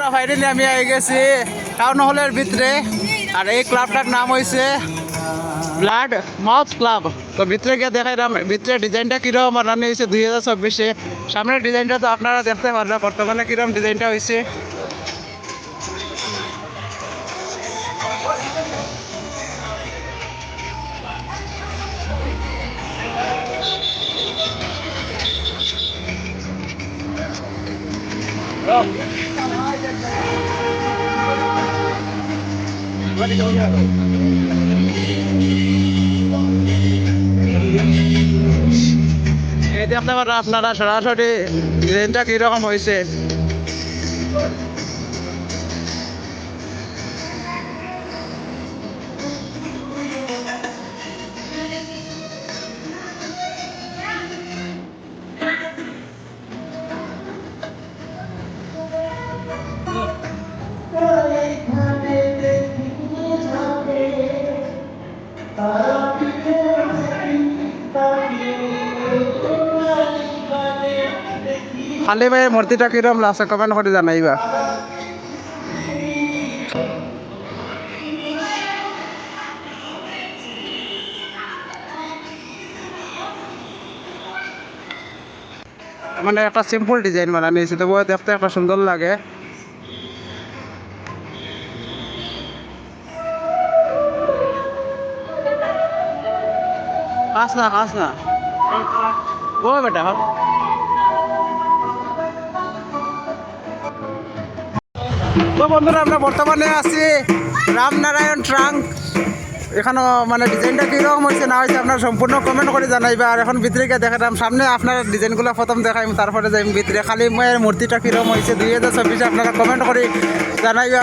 আমরা ফাইনালি আমি আই গেছি। টাউন হলের ভিতরে। আর এই ক্লাবটার নাম হয়েছে ব্লাড মাউথ ক্লাব তো ভিতরে গিয়ে দেখাইলাম। ভিতরে ডিজাইনটা কীরকম বানানো হয়েছে দুই হাজার চব্বিশে। সামনের ডিজাইনটা তো আপনারা দেখতে পারবেন, বর্তমানে কীরকম ডিজাইনটা হয়েছে এই দেখতে পারেন আপনারা সরাসরি ট্রেনটা কীরকম হয়েছে? খালি ভাইয়ের মূর্তিটা কীরকম লাগছে কমেন্ট করে জানাইবা। মানে একটা সিম্পল ডিজাইন বানানো হয়েছে তবুও দেখতে একটা সুন্দর লাগে। কাস না কাস না। ও বেটা তো বন্ধুরা, আমরা বর্তমানে আছি রামনারায়ণ ট্রাঙ্ক। এখানে মানে ডিজাইনটা কীরকম হয়েছে না হয়েছে আপনারা সম্পূর্ণ কমেন্ট করে জানাইবা। আর এখন ভিতরে গিয়ে দেখালাম সামনে আপনার ডিজাইনগুলো প্রথম দেখাইম, তারপরে যাই ভিতরে। খালি মায়ের মূর্তিটা কীরকম হয়েছে, দুই হাজার চব্বিশে আপনারা কমেন্ট করে জানাইবা।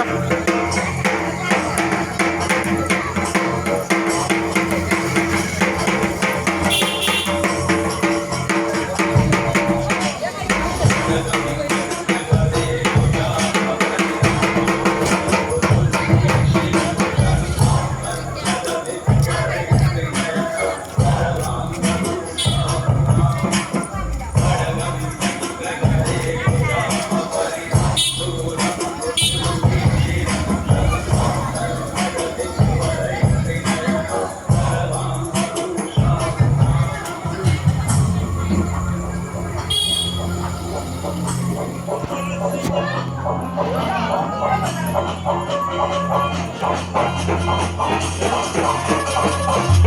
Thank you.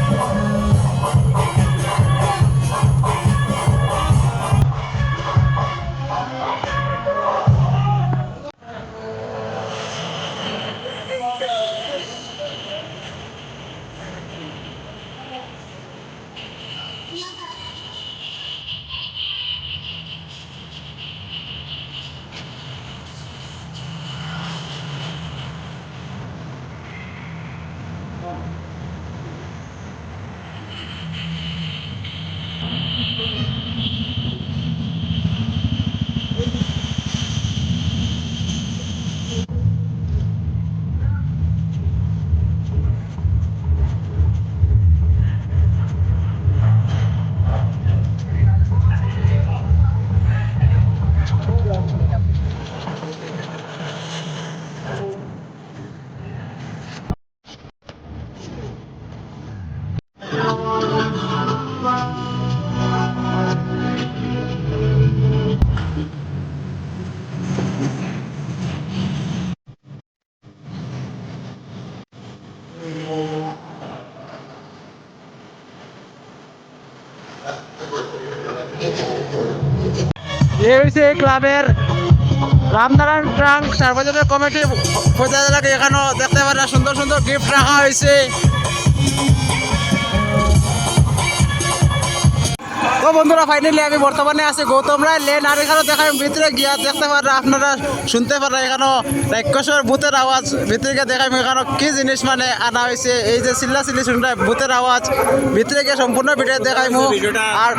হয়েছে ক্লাবের রামনারায়ণ ট্রাঙ্ক সার্বজনীন কমিটি প্রজাদেরকে এখানেও দেখতে পারে সুন্দর সুন্দর গিফট রাখা হয়েছে। তো বন্ধুরা ফাইনালি আমি বর্তমানে আছি গৌতম রায় লেন আর এখানে দেখাই ভিতরে গিয়া দেখতে পারা আপনারা শুনতে পারা এখানে রাক্ষসের ভূতের আওয়াজ ভিতরে গিয়ে দেখাই এখানে কি জিনিস মানে আনা হয়েছে এই যে চিল্লা চিল্লি শুনতে ভূতের আওয়াজ ভিতরে গিয়ে সম্পূর্ণ ভিডিও দেখাই মু আর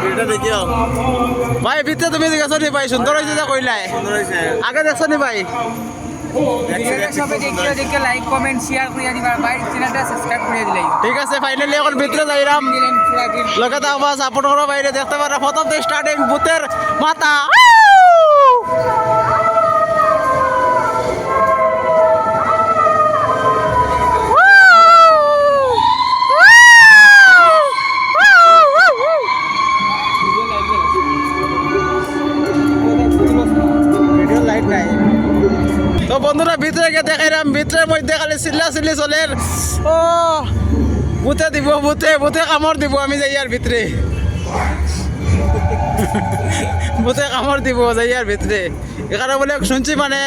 ভাই ভিতরে তুমি গেছো নি ভাই? সুন্দর হয়েছে যে কইলাই আগে দেখছ নি ভাই? ভিডিওটা দেখিও লাইক কমেন্ট শেয়ার করিয়া দিবা। ভাই চ্যানেলটা সাবস্ক্রাইব করিয়া দিলাই ঠিক আছে ফাইনালি এখন ভিতরে যাইরাম। লগে করো বাইরে দেখতে পারা। প্রথম তো স্টার্টিং ভূতের মাথা। ভিতরের মধ্যে খালি চিল্লা চিল্লি চলের ও। ভূতে দিব ভূতে ভূতে কামড় দিব আমি যাই আর ভিতরে ভূতে কামড় দিব যাই আর ভিতরে এখানে বলে শুনছি মানে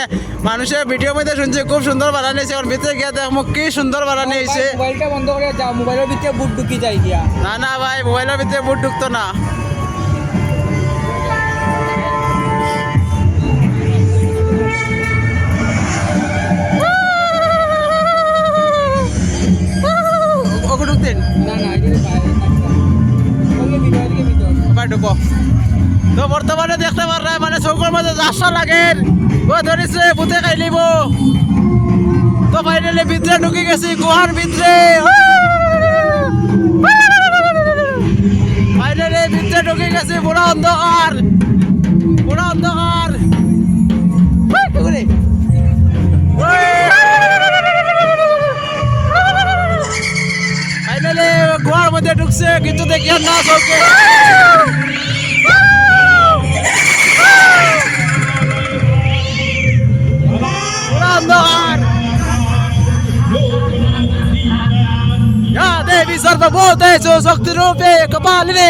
মানুষের ভিডিও মধ্যে শুনছি খুব সুন্দর বানানি হয়েছে ওর ভিতরে গিয়ে দেখ কি সুন্দর বানানি হয়েছে মোবাইলটা বন্ধ করে যাও মোবাইলের ভিতরে বুট ঢুকি যাই গিয়া। না না ভাই মোবাইলের ভিতরে বুট ঢুকতো না। ভাই, ঢুকো। তো বর্তমানে দেখতে পারা মানে চৌকর মাঝে রাস্তা লাগে ও ধরিছে, ভূতে খাই লিব তো ফাইনালি ভিতরে ঢুকে গেছি, গুহার ভিতরে। ফাইনালি ভিতরে ঢুকে গেছি, পুরো অন্ধকার। পুরো অন্ধকার। মধ্যে ঢুকছে কিন্তু দেখি আর না চলছে দেবী সর্বভূতেষু শক্তিরূপে কপালিনী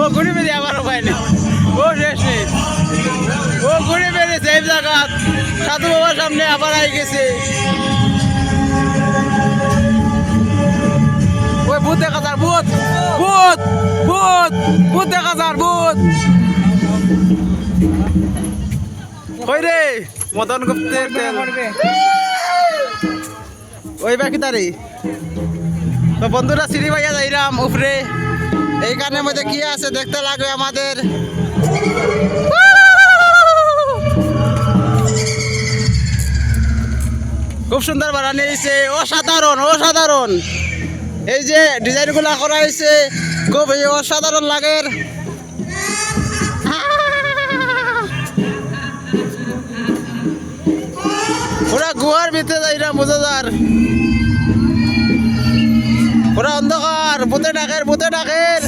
ও ঘুরে বেরিয়ে আবার উপায় নেই। ও শেষ নেই। ও ঘুরে বেরিয়ে সেই জায়গা সাধু বাবার সামনে আবার আই গেছে। ওই ভূত দেখা যার ভূত ভূত ভূত ভূত দেখা যার ভূত। কই রে? মদন গুপ্তের ওই বাকি তারি তো বন্ধুরা, সিঁড়ি ভাইয়া যাইরাম উপরে। এইখানের মধ্যে কি আছে দেখতে লাগবে আমাদের? খুব সুন্দর বানানি হয়েছে অসাধারণ অসাধারণ। এই যে ডিজাইনগুলো করা হয়েছে, খুব অসাধারণ লাগে পুরা গুহার ভিতরে যাইরাম বোঝা পুরা অন্ধকার ভূতে ডাকের ভূতে ডাকের।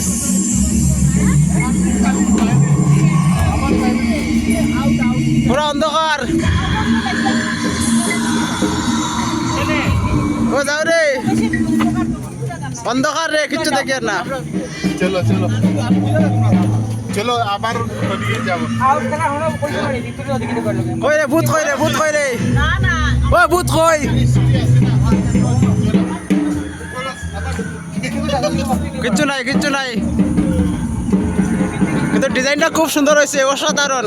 পুরা অন্ধকার। ও যাও রে। অন্ধকার রে কিচ্ছু দেখি আর না। চলো চলো। চলো আবার ওদিকে যাব। কই রে ভূত কই রে ভূত কই রে? ও ভূত কই? কিচ্ছু নাই কিচ্ছু নাই। কিন্তু ডিজাইনটা খুব সুন্দর হয়েছে, অসাধারণ।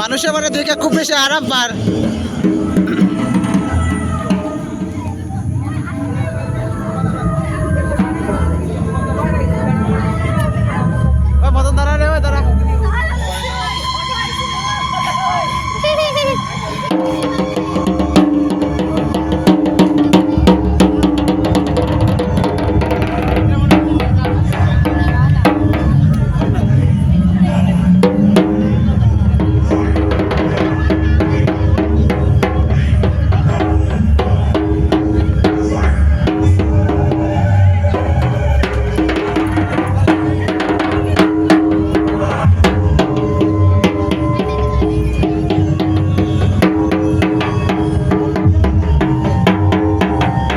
মানুষের মানে দেখে খুব বেশি আরাম পার